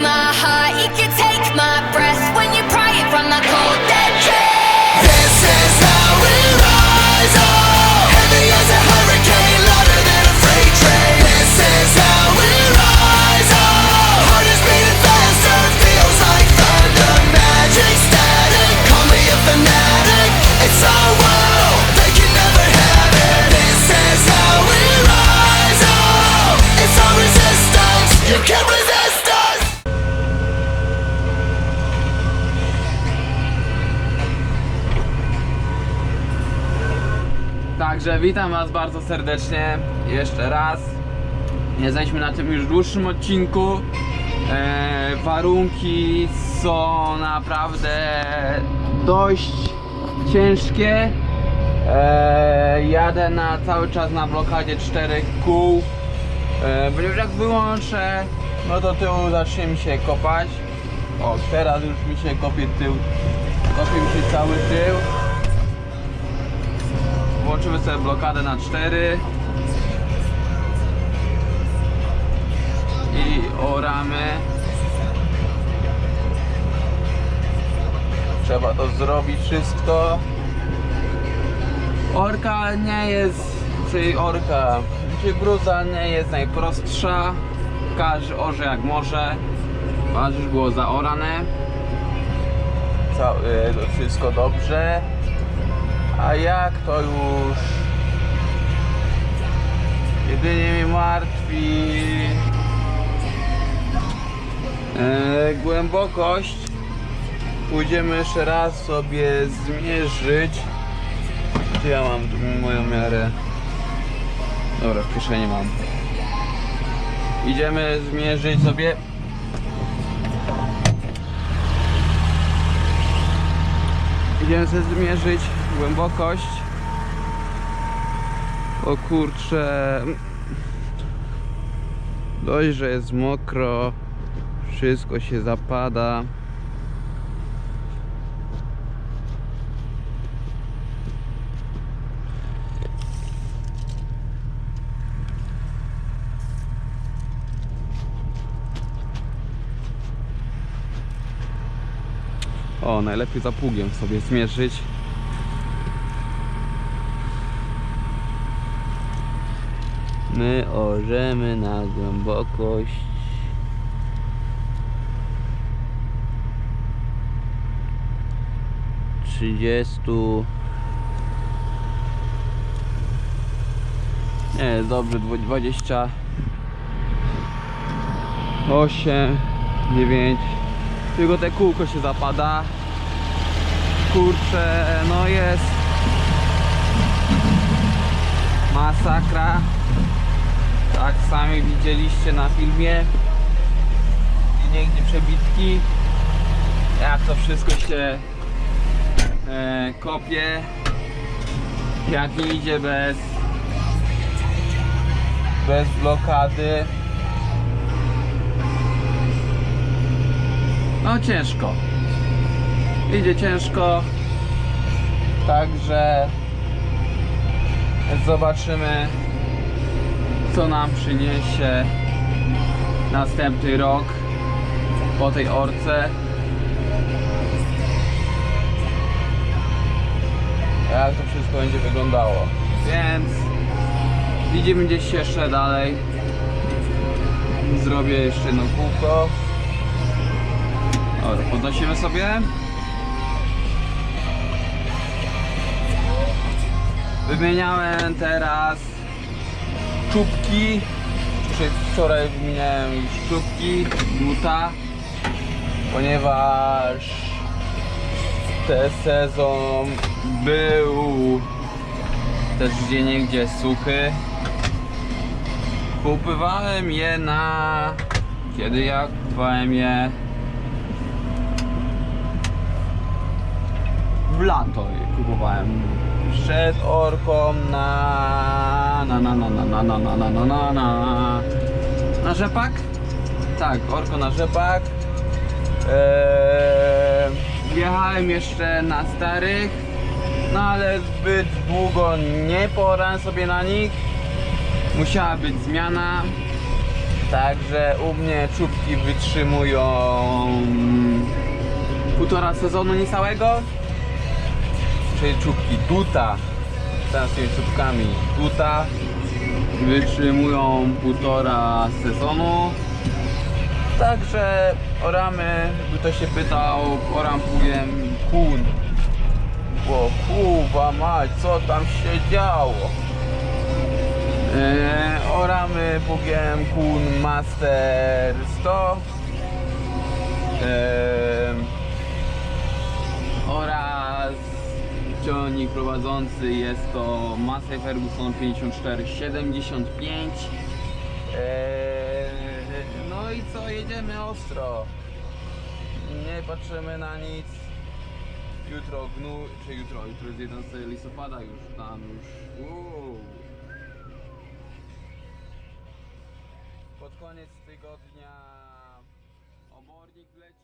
знаю Także witam Was bardzo serdecznie jeszcze raz. Jesteśmy na tym już dłuższym odcinku. E, warunki są naprawdę dość ciężkie. E, jadę na cały czas na blokadzie czterech kół. E, ponieważ jak wyłączę, no to tył zacznie mi się kopać. O, teraz już mi się kopie tył. Kopie mi się cały tył. Włączymy sobie blokadę na 4 i oramy. Trzeba to zrobić wszystko. Orka nie jest, czyli orka, czy gruza nie jest najprostsza. Każdy orze jak może. Żeby było zaorane. Całe, to wszystko dobrze. A jak to już jedynie mnie martwi e, głębokość. Pójdziemy jeszcze raz sobie zmierzyć. Gdzie ja mam moją miarę? Dobra, w kieszeni mam. Idziemy zmierzyć sobie Sobie zmierzyć głębokość. O kurcze. Dość, że jest mokro. Wszystko się zapada. O, najlepiej za pługiem sobie zmierzyć. My orzemy na głębokość. Trzydziestu. Nie, dobrze, dwadzieścia. Osiem, dziewięć. Tylko te kółko się zapada. Kurczę, no jest masakra. Tak sami widzieliście na filmie. I niegdzie przebitki. Jak to wszystko się e, kopie. Jak idzie bez bez blokady. No ciężko. Idzie ciężko. Także zobaczymy co nam przyniesie następny rok po tej orce. Jak to wszystko będzie wyglądało. Więc widzimy gdzieś jeszcze dalej. Zrobię jeszcze jedno kółko. Dobra, podnosimy sobie. Wymieniałem teraz czubki. Wczoraj wymieniałem już czubki buta, ponieważ ten sezon był też gdzie niegdzie suchy. Kupywałem je na kiedy ja kupowałem je w lato kupowałem przed orką na na na na na na na na na na na na na rzepak? Tak, orko na rzepak. Eee, jechałem jeszcze na starych, no ale zbyt długo nie porałem sobie na nich. Musiała być zmiana. Także u mnie czubki wytrzymują półtora sezonu niecałego. Tuta, teraz z tymi czubkami tuta wytrzymują półtora sezonu. Także oramy, by ktoś się pytał, orampuję kun. O kurwa mać, co tam się działo? Eee, oramy pługiem kun Master 100 eee, ciągnik prowadzący jest to Massey Ferguson 5475 eee, no i co, jedziemy ostro nie patrzymy na nic jutro gnu, czy jutro, jutro jest 11 listopada już tam już uuu. Pod koniec tygodnia obornik leci.